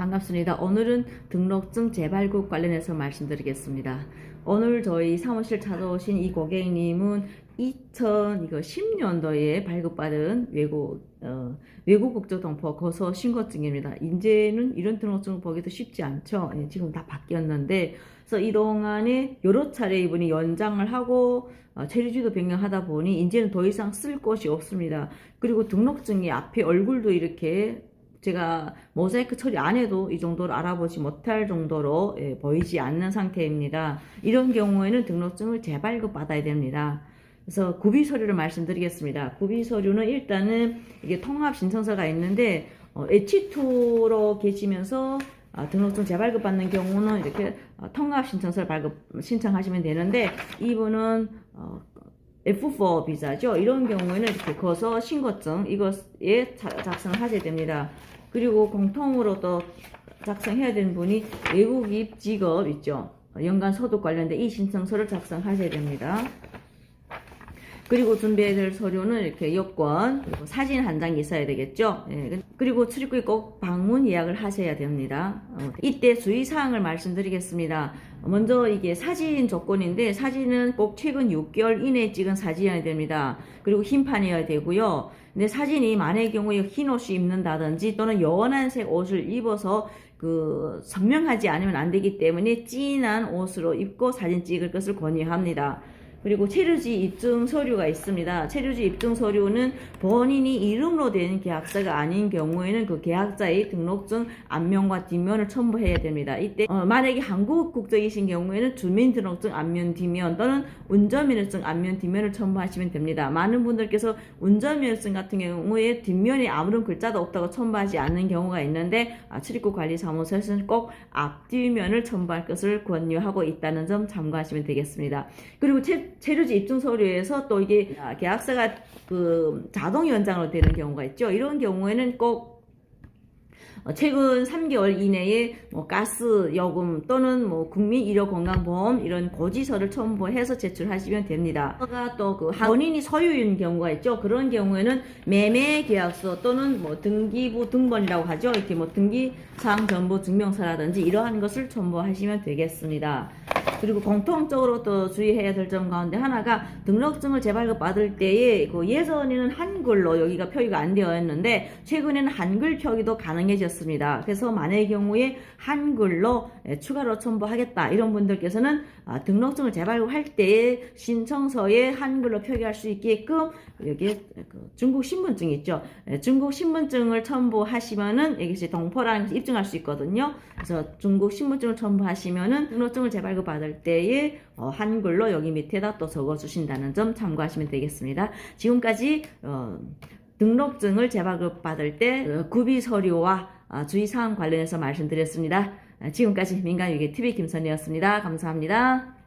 반갑습니다. 오늘은 등록증 재발급 관련해서 말씀드리겠습니다. 오늘 저희 사무실 찾아오신 이 고객님은 2010년도에 발급받은 외국 어, 외국 국적 동포 거소 신고증입니다. 이제는 이런 등록증 보기도 쉽지 않죠. 예, 지금 다 바뀌었는데 그래서 이 동안에 여러 차례 이분이 연장을 하고 어, 체류지도 변경하다 보니 이제는 더 이상 쓸 곳이 없습니다. 그리고 등록증이 앞에 얼굴도 이렇게 제가 모자이크 처리 안 해도 이 정도로 알아보지 못할 정도로 예, 보이지 않는 상태입니다. 이런 경우에는 등록증을 재발급 받아야 됩니다. 그래서 구비 서류를 말씀드리겠습니다. 구비 서류는 일단은 이게 통합 신청서가 있는데 어, H2로 계시면서 아, 등록증 재발급 받는 경우는 이렇게 어, 통합 신청서를 발급 신청하시면 되는데 이분은 어, F4 비자죠. 이런 경우에는 이렇게 거서 신고증 이것에 자- 작성하셔야 됩니다. 그리고 공통으로 또 작성해야 되는 분이 외국입 직업 있죠. 연간 소득 관련된 이 신청서를 작성하셔야 됩니다. 그리고 준비해야 될 서류는 이렇게 여권, 그리고 사진 한장 있어야 되겠죠. 예, 그리고 출입국에 꼭 방문 예약을 하셔야 됩니다. 어, 이때 주의사항을 말씀드리겠습니다. 먼저 이게 사진 조건인데 사진은 꼭 최근 6개월 이내에 찍은 사진이어야 됩니다. 그리고 흰판이어야 되고요. 근데 사진이 만의 경우에 흰 옷을 입는다든지 또는 연한 색 옷을 입어서 그 선명하지 않으면 안 되기 때문에 진한 옷으로 입고 사진 찍을 것을 권유합니다. 그리고 체류지 입증 서류가 있습니다. 체류지 입증 서류는 본인이 이름으로 된 계약서가 아닌 경우에는 그 계약자의 등록증 앞면과 뒷면을 첨부해야 됩니다. 이때 어, 만약에 한국 국적이신 경우에는 주민등록증 앞면 뒷면 또는 운전면허증 앞면 뒷면을 첨부하시면 됩니다. 많은 분들께서 운전면허증 같은 경우에 뒷면에 아무런 글자도 없다고 첨부하지 않는 경우가 있는데 아, 출입국 관리 사무소에서는 꼭 앞뒷면을 첨부할 것을 권유하고 있다는 점 참고하시면 되겠습니다. 그리고 체, 체류지 입증 서류에서 또 이게 아, 계약서가 그 자동 연장으로 되는 경우가 있죠. 이런 경우에는 꼭 어, 최근 3개월 이내에 뭐 가스 요금 또는 뭐 국민 의료 건강보험 이런 고지서를 첨부해서 제출하시면 됩니다. 또그 본인이 소유인 경우가 있죠. 그런 경우에는 매매 계약서 또는 뭐 등기부 등본이라고 하죠. 이렇게 뭐 등기 사항 전부 증명서라든지 이러한 것을 첨부하시면 되겠습니다. 그리고 공통적으로 또 주의해야 될 점 가운데 하나가 등록증을 재발급 받을 때에 그 예전에는 한글로 여기가 표기가 안 되어 있는데 최근에는 한글 표기도 가능해졌습니다. 그래서 만의 경우에 한글로 예, 추가로 첨부하겠다 이런 분들께서는 아, 등록증을 재발급할 때에 신청서에 한글로 표기할 수 있게끔 여기에 그 중국 신분증 있죠. 예, 중국 신분증을 첨부하시면은 이것이 동포라는 것을 입증할 수 있거든요. 그래서 중국 신분증을 첨부하시면은 등록증을 재발급 받을 때에 어, 한글로 여기 밑에다 또 적어 주신다는 점 참고하시면 되겠습니다. 지금까지 어, 등록증을 재발급 받을 때 어, 구비 서류와 아, 주의사항 관련해서 말씀드렸습니다. 아, 지금까지 민간유기 TV 김선이었습니다. 감사합니다.